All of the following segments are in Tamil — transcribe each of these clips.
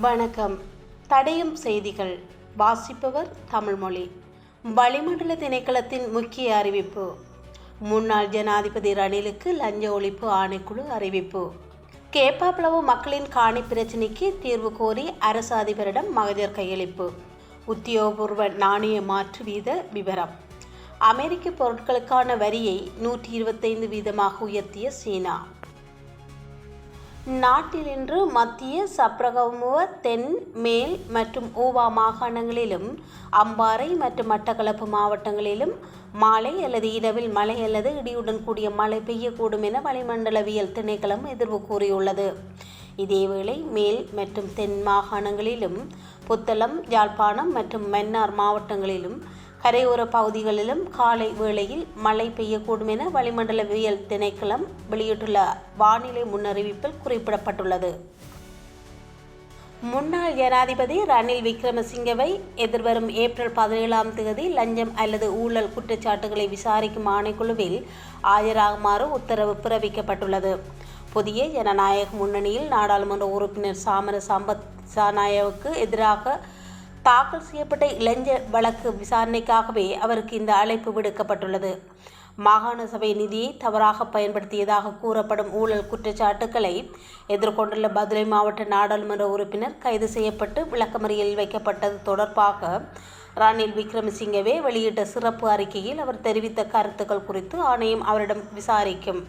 வணக்கம். தடையும் செய்திகள். வாசிப்பவர் தமிழ்மொழி. வளிமண்டல திணைக்களத்தின் முக்கிய அறிவிப்பு. முன்னாள் ஜனாதிபதி ரணிலுக்கு லஞ்ச ஒழிப்பு ஆணைக்குழு அறிவிப்பு. கேப்பாப்பிளவு மக்களின் காணி பிரச்சினைக்கு தீர்வு கோரி அரசு அதிபரிடம் மகஜர் கையளிப்பு. உத்தியோகபூர்வ நாணய மாற்று வீத விவரம் அமெரிக்க பொருட்களுக்கான வரியை நூற்றி இருபத்தைந்து வீதமாக உயர்த்திய சீனா. நாட்டில் இன்று மத்திய சப்ரகமுவ தென் மேல் மற்றும் ஊவா மாகாணங்களிலும் அம்பாறை மற்றும் மட்டக்களப்பு மாவட்டங்களிலும் மாலை அல்லது இரவில் மழை அல்லது இடியுடன் கூடிய மழை பெய்யக்கூடும் என வளிமண்டலவியல் திணைக்களம் எதிர்வு கூறியுள்ளது. இதேவேளை மேல் மற்றும் தென் மாகாணங்களிலும் புத்தளம் யாழ்ப்பாணம் மற்றும் மன்னார் மாவட்டங்களிலும் கரையோர பகுதிகளிலும் காலை வேளையில் மழை பெய்யக்கூடும் என வளிமண்டலவியல் திணைக்களம் வெளியிட்டுள்ள வானிலை முன்னறிவிப்பில் குறிப்பிடப்பட்டுள்ளது. முன்னாள் ஜனாதிபதி ரணில் விக்ரமசிங்கவை எதிர்வரும் ஏப்ரல் பதினேழாம் தேதி லஞ்சம் அல்லது ஊழல் குற்றச்சாட்டுகளை விசாரிக்கும் ஆணைக்குழுவில் ஆஜராகுமாறு உத்தரவு பிறப்பிக்கப்பட்டுள்ளது. புதிய ஜனநாயக முன்னணியில் நாடாளுமன்ற உறுப்பினர் சாமர சம்பத் சாநாயவுக்கு எதிராக தாக்கல் செய்யப்பட்ட இளைஞ வழக்கு விசாரணைக்காகவே அவருக்கு இந்த அழைப்பு விடுக்கப்பட்டுள்ளது. மாகாண சபை நிதியை தவறாக பயன்படுத்தியதாக கூறப்படும் ஊழல் குற்றச்சாட்டுக்களை எதிர்கொண்டுள்ள மதுரை மாவட்ட நாடாளுமன்ற உறுப்பினர் கைது செய்யப்பட்டு விளக்கமறியலில் வைக்கப்பட்டது தொடர்பாக ரணில் விக்ரமசிங்கவே வெளியிட்ட சிறப்பு அறிக்கையில் அவர் தெரிவித்த கருத்துக்கள் குறித்து ஆணையம் அவரிடம் விசாரிக்கும்.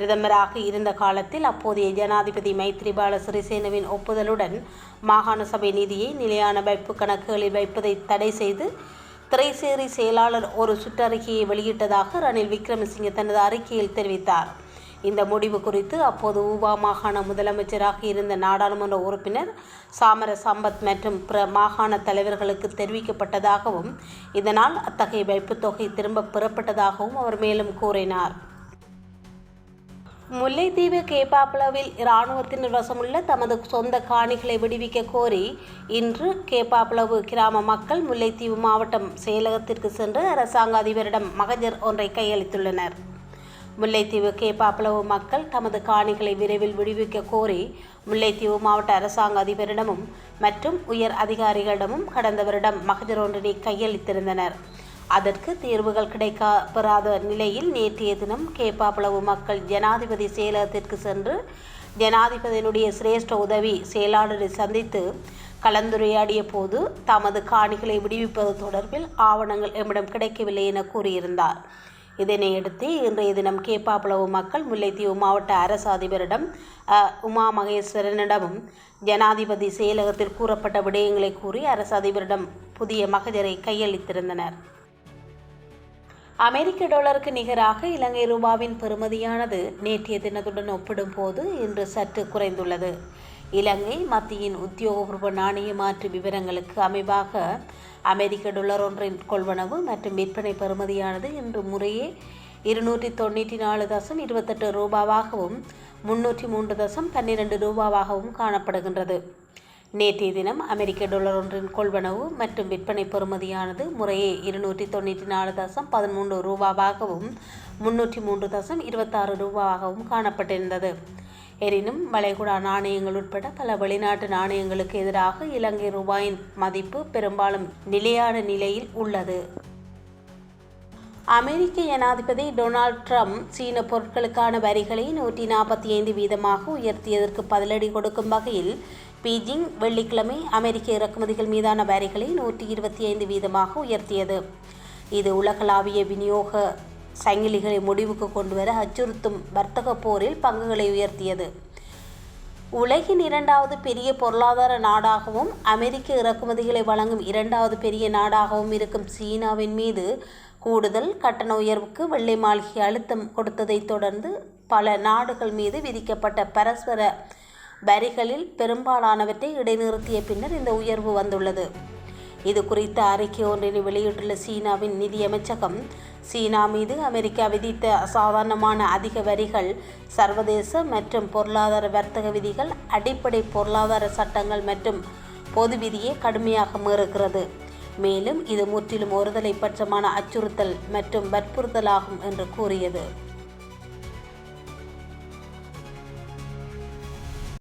பிரதமராக இருந்த காலத்தில் அப்போதைய ஜனாதிபதி மைத்ரிபால சிறிசேனவின் ஒப்புதலுடன் மாகாண சபை நிதியை நிலையான வைப்பு கணக்குகளில் வைப்பதை தடை செய்து திரைசேரி செயலாளர் ஒரு சுற்றறிக்கையை வெளியிட்டதாக ரணில் விக்ரமசிங்கே தனது அறிக்கையில் தெரிவித்தார். இந்த முடிவு குறித்து அப்போது ஊவா மாகாண முதலமைச்சராக இருந்த நாடாளுமன்ற உறுப்பினர் சாமர சம்பத் மற்றும் பிற மாகாண தலைவர்களுக்கு தெரிவிக்கப்பட்டதாகவும் இதனால் அத்தகைய வைப்புத் தொகை திரும்ப பெறப்பட்டதாகவும் அவர் மேலும் கூறினார். முல்லைத்தீவு கேப்பாப்புலவில் இராணுவத்தினர் வசமுள்ள தமது சொந்த காணிகளை விடுவிக்க கோரி இன்று கேப்பாப்புலவு கிராம மக்கள் முல்லைத்தீவு மாவட்டம் செயலகத்திற்கு சென்று அரசாங்க அதிபரிடம் மகஜர் ஒன்றை கையளித்துள்ளனர். முல்லைத்தீவு கேப்பாப்புலவு மக்கள் தமது காணிகளை விரைவில் விடுவிக்க கோரி முல்லைத்தீவு மாவட்ட அரசாங்க அதிபரிடமும் மற்றும் உயர் அதிகாரிகளிடமும் கடந்த வருடம் மகஜர் ஒன்றினை கையளித்திருந்தனர். அதற்கு தீர்வுகள் கிடைக்கப்பெறாத நிலையில் நேற்றைய தினம் கேப்பாப்பளவு மக்கள் ஜனாதிபதி செயலகத்திற்கு சென்று ஜனாதிபதியினுடைய சிரேஷ்ட உதவி செயலாளரை சந்தித்து கலந்துரையாடிய போது தமது காணிகளை விடுவிப்பது தொடர்பில் ஆவணங்கள் எம்மிடம் கிடைக்கவில்லை என கூறியிருந்தார். இதனையடுத்து இன்றைய தினம் கேப்பாப்புலவு மக்கள் முல்லைத்தீவு மாவட்ட அரசு அதிபரிடம் உமா மகேஸ்வரனிடமும் ஜனாதிபதி செயலகத்தில் கூறப்பட்ட விடயங்களை கூறி அரசு அதிபரிடம் புதிய மகஜரை கையளித்திருந்தனர். அமெரிக்க டாலருக்கு நிகராக இலங்கை ரூபாவின் பெறுமதியானது நேற்றைய தினத்துடன் ஒப்பிடும்போது இன்று சற்று குறைந்துள்ளது. இலங்கை மத்தியின் உத்தியோகபூர்வ நாணய மாற்று விவரங்களுக்கு அமைவாக அமெரிக்க டாலர் ஒன்றின் கொள்வனவு மற்றும் விற்பனை பெறுமதியானது இன்று முறையே இருநூற்றி தொண்ணூற்றி நாலு தசம் இருபத்தெட்டு ரூபாவாகவும் முன்னூற்றி மூன்று தசம் பன்னிரெண்டு ரூபாவாகவும் காணப்படுகின்றது. நேற்றைய தினம் அமெரிக்க டாலர் ஒன்றின் கொள்வனவு மற்றும் விற்பனை பெறுமதியானது முறையே இருநூற்றி தொண்ணூற்றி நாலு தசம் பதிமூன்று ரூபாவாகவும் முன்னூற்றி மூன்று தசம் இருபத்தாறு ரூபாவாகவும் காணப்பட்டிருந்தது. எனினும் வளைகுடா நாணயங்கள் உட்பட பல வெளிநாட்டு நாணயங்களுக்கு எதிராக இலங்கை ரூபாயின் மதிப்பு பெரும்பாலும் நிலையான நிலையில் உள்ளது. அமெரிக்க ஜனாதிபதி டொனால்ட் ட்ரம்ப் சீன பொருட்களுக்கான வரிகளை நூற்றி நாற்பத்தி ஐந்து வீதமாக உயர்த்தியதற்கு பதிலடி கொடுக்கும் வகையில் பீஜிங் வெள்ளிக்கிழமை அமெரிக்க இறக்குமதிகள் மீதான வரிகளை நூற்றி இருபத்தி ஐந்து வீதமாக உயர்த்தியது. இது உலகளாவிய விநியோக சங்கிலிகளை முடிவுக்கு கொண்டுவர அச்சுறுத்தும் வர்த்தக போரில் பங்குகளை உயர்த்தியது. உலகின் இரண்டாவது பெரிய பொருளாதார நாடாகவும் அமெரிக்க இறக்குமதிகளை வழங்கும் இரண்டாவது பெரிய நாடாகவும் இருக்கும் சீனாவின் மீது கூடுதல் கட்டண உயர்வுக்கு வெள்ளை மாளிகை அழுத்தம் கொடுத்ததைத் தொடர்ந்து பல நாடுகள் மீது விதிக்கப்பட்ட பரஸ்பர வரிகளில் பெரும்பாலானவற்றை இடைநிறுத்திய பின்னர் இந்த உயர்வு வந்துள்ளது. இது குறித்த அறிக்கை ஒன்றினை வெளியிட்டுள்ள சீனாவின் நிதியமைச்சகம் சீனா மீது அமெரிக்கா விதித்த அசாதாரணமான அதிக வரிகள் சர்வதேச மற்றும் பொருளாதார வர்த்தக விதிகள் அடிப்படை பொருளாதார சட்டங்கள் மற்றும் பொது விதியை கடுமையாக மீறுகிறது. மேலும் இது முற்றிலும் ஒருதலை பட்சமான அச்சுறுத்தல் மற்றும் வற்புறுத்தலாகும் என்று கூறியது.